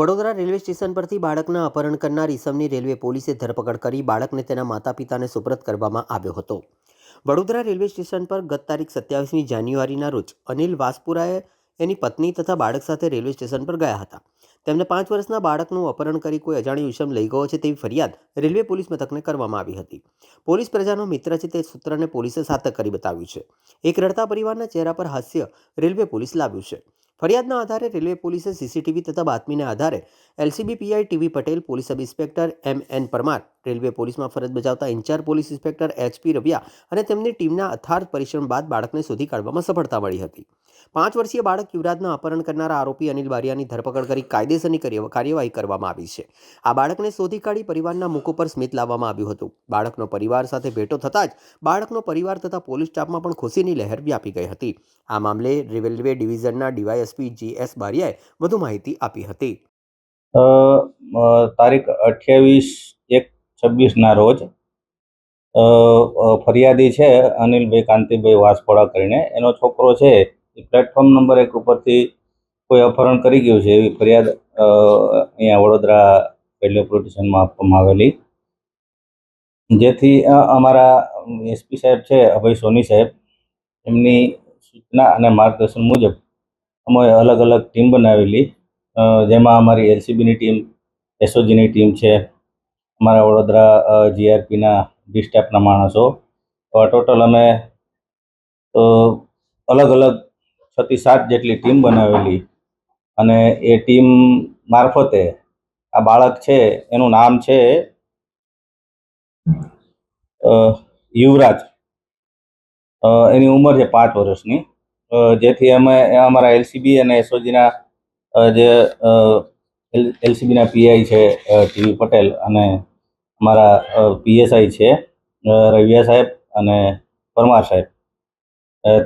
Vadodara railway station પરથી બાળકના અપહરણ કરનાર ઈસમની રેલવે પોલીસે ધરપકડ કરી બાળકને તેના માતા પિતાને સુપ્રત કરવામાં આવ્યો હતો. વડોદરા રેલવે સ્ટેશન પર ગત તારીખ સત્યાવીસમી જાન્યુઆરીના રોજ અનિલ વાસપુરાએ એની પત્ની તથા બાળક સાથે રેલવે સ્ટેશન પર ગયા હતા. તેમને પાંચ વર્ષના બાળકનું અપહરણ કરી કોઈ અજાણ્યો ઈસમ લઈ ગયો છે તેવી ફરિયાદ રેલવે પોલીસ મથકને કરવામાં આવી હતી. પોલીસ પ્રજાનો મિત્ર છે તે સૂત્રને પોલીસે સાતક કરી બતાવ્યું છે. એક રડતા પરિવારના ચહેરા પર હાસ્ય રેલવે પોલીસ લાવ્યું છે. ફરિયાદના આધારે રેલવે પોલીસે સીસીટીવી તથા બાતમીના આધારે LCB PI TV Patel, police sub inspector M N Parmar railway પોલીસમાં ફરજ બજાવતા incharge police inspector HP Raviya અને તેમની ટીમના અથાર્થ પરિશ્રમ બાદ બાળકને શોધી કાઢવામાં સફળતા મળી હતી. પાંચ વર્ષીય બાળક યુવરાજના અપહરણ કરનારા આરોપી અનિલ બારિયાની ધરપકડ કરી કાયદેસરની કાર્યવાહી કરવામાં આવી છે. આ બાળકને શોધી કાઢી પરિવારના મુખ ઉપર સ્મિત લાવવામાં આવ્યું હતું. બાળકનો પરિવાર સાથે ભેટો થતાં જ બાળકનો પરિવાર તથા પોલીસ સ્ટાફમાં પણ ખુશીની લહેર વ્યાપી ગઈ હતી. આ મામલે રેલવે ડિવિઝનના ડીવાયએસપી જી એસ બારિયાએ વધુ માહિતી આપી હતી. તારીખ અઠ્યાવીસ એક છવ્વીસના રોજ ફરિયાદી છે અનિલભાઈ કાંતિભાઈ વાસપોડા કરીને. એનો છોકરો છે એ પ્લેટફોર્મ નંબર એક ઉપરથી કોઈ અપહરણ કરી ગયું છે એવી ફરિયાદ અહીંયા વડોદરા રેલવે પોલીસ આપવામાં આવેલી. જેથી અમારા એસપી સાહેબ છે, અભય સોની સાહેબ, એમની સૂચના અને માર્ગદર્શન મુજબ અમે અલગ અલગ ટીમ બનાવેલી. જેમાં અમારી એલસીબીની ટીમ, એસઓજીની ટીમ છે અમારા વડોદરા જીઆરપીના ડી સ્ટાફના માણસો. ટોટલ અમે અલગ અલગ છથી સાત જેટલી ટીમ બનાવેલી. અને એ ટીમ મારફતે આ બાળક છે, એનું નામ છે યુવરાજ. એની ઉંમર છે પાંચ વર્ષની. જેથી અમે, અમારા એલસીબી અને એસઓજીના જે એલસીબીના પીઆઈ છે ટીવી પટેલ અને અમારા પીએસઆઈ છે રવિયા સાહેબ અને પરમાર સાહેબ.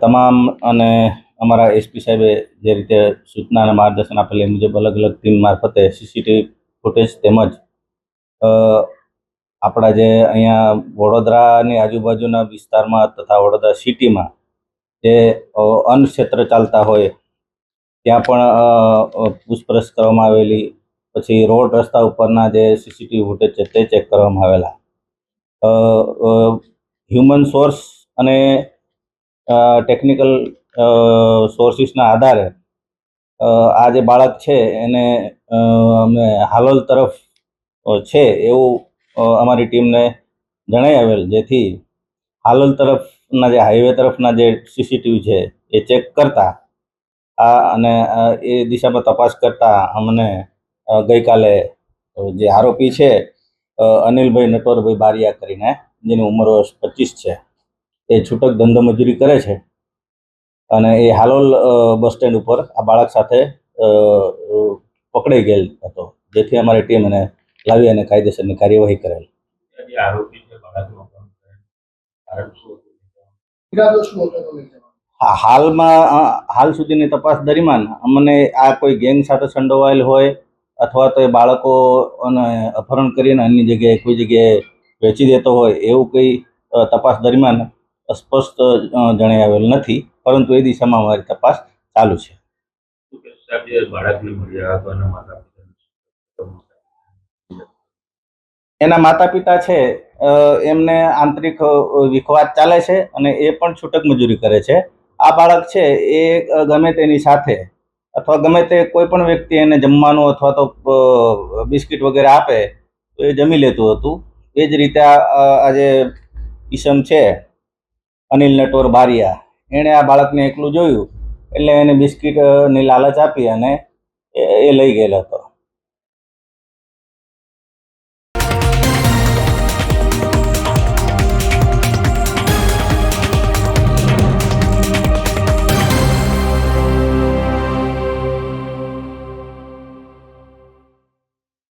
તમામ અને અમારા એસપી સાહેબે જે રીતે સૂચના અને માર્ગદર્શન આપેલ એ મુજબ અલગ અલગ ટીમ મારફતે સીસીટીવી ફૂટેજ તેમજ આપણા જે અહીંયા વડોદરાની આજુબાજુના વિસ્તારમાં તથા વડોદરા સિટીમાં જે અન્ન ક્ષેત્ર ચાલતા હોય, ત્યાં પણ પૂછપરછ કરવામાં આવેલી પછી રોડ રસ્તા ઉપરના જે સીસીટીવી ફૂટેજ છે તે ચેક કરવામાં આવેલા. હ્યુમન સોર્સ અને ટેકનિકલ સોર્સિસના આધારે આ જે બાળક છે એને અમે હાલોલ તરફ છે એવું અમારી ટીમને જણાઈ આવેલ. જેથી હાલોલ તરફના જે હાઈવે તરફના જે સીસીટીવી છે એ ચેક કરતા, આ અને એ દિશામાં તપાસ કરતા અમને ગઈકાલે જે આરોપી છે અનિલભાઈ નટવરભાઈ બારિયા કરીને જેની ઉંમર વર્ષ પચીસ છે એ છૂટક ધંધો મજૂરી કરે છે અને એ હાલોલ બસ સ્ટેન્ડ ઉપર આ બાળક સાથે પકડાઈ ગયેલ હતો. જેથી અમારી ટીમ એને લાવી અને કાયદેસરની કાર્યવાહી કરેલ. હાલમાં હાલ સુધીની તપાસ દરમિયાન અમને આ કોઈ ગેંગ સાથે સંડોવાયેલ હોય અથવા તો એ બાળકો અને અપહરણ કરીને અન્ય જગ્યાએ કોઈ જગ્યાએ વેચી દેતો હોય એવું કંઈ તપાસ દરમિયાન સ્પષ્ટ જણાઈ આવેલ નથી, પરંતુ એ દિશામાં અમારી તપાસ ચાલુ છે. બાળકને એના માતા પિતા છે એમને આંતરિક વિખવાદ ચાલે છે અને એ પણ છૂટક મજૂરી કરે છે. આ બાળક છે એ ગમે તેની સાથે અથવા ગમે તે કોઈ પણ વ્યક્તિ એને જમવાનું અથવા તો બિસ્કિટ વગેરે આપે, તો એ જમી લેતું હતું. એ જ રીતે આ, આ- આ જે ઈસમ છે, અનિલ નટવર બારિયા, એણે આ બાળકને એકલું જોયું, એટલે એને બિસ્કિટની લાલચ આપી અને એ લઈ ગયેલો હતો.